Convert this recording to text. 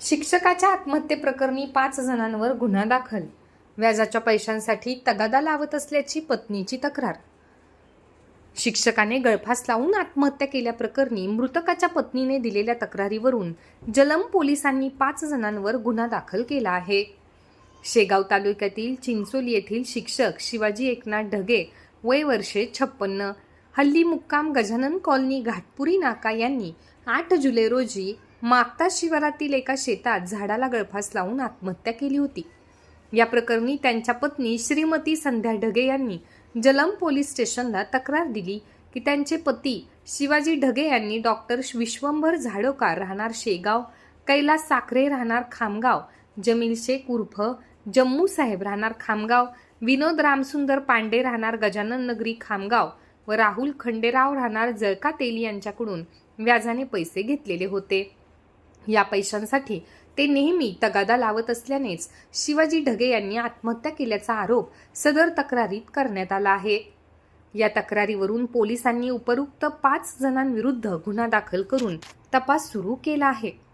शिक्षकाच्या आत्महत्येप्रकरणी पाच जणांवर गुन्हा दाखल. व्याजाच्या पैशांसाठी तगादा लावत असल्याची पत्नीची तक्रार. शिक्षकाने गळफास लावून आत्महत्या केल्याप्रकरणी मृतकाच्या पत्नीने दिलेल्या तक्रारीवरून जलम पोलिसांनी पाच जणांवर गुन्हा दाखल केला आहे. शेगाव तालुक्यातील चिंचोली येथील शिक्षक शिवाजी एकनाथ ढगे वय वर्षे छप्पन्न. हल्ली मुक्काम गजानन कॉलनी घाटपुरी नाका यांनी आठ जुलै रोजी मागता शिवारातील एका शेतात झाडाला गळफास लावून आत्महत्या केली होती. या प्रकरणी त्यांच्या पत्नी श्रीमती संध्या ढगे यांनी जलम पोलीस स्टेशनला तक्रार दिली की त्यांचे पती शिवाजी ढगे यांनी डॉक्टर विश्वंभर झाडोकार राहणार शेगाव कैलास साखरे राहणार खामगाव जमील शेख उर्फ जम्मू साहेब राहणार खामगाव विनोद रामसुंदर पांडे राहणार गजानन नगरी खामगाव व राहुल खंडेराव राहणार जळका तेली यांच्याकडून व्याजाने पैसे घेतलेले होते. या पैशांसाठी ते नेहमी तगादा लावत असल्यानेच शिवाजी ढगे यांनी आत्महत्या केल्याचा आरोप सदर तक्रारीत करण्यात आला आहे. या तक्रारीवरून पोलिसांनी उपरोक्त पाच जणांविरुद्ध गुन्हा दाखल करून तपास सुरू केला आहे.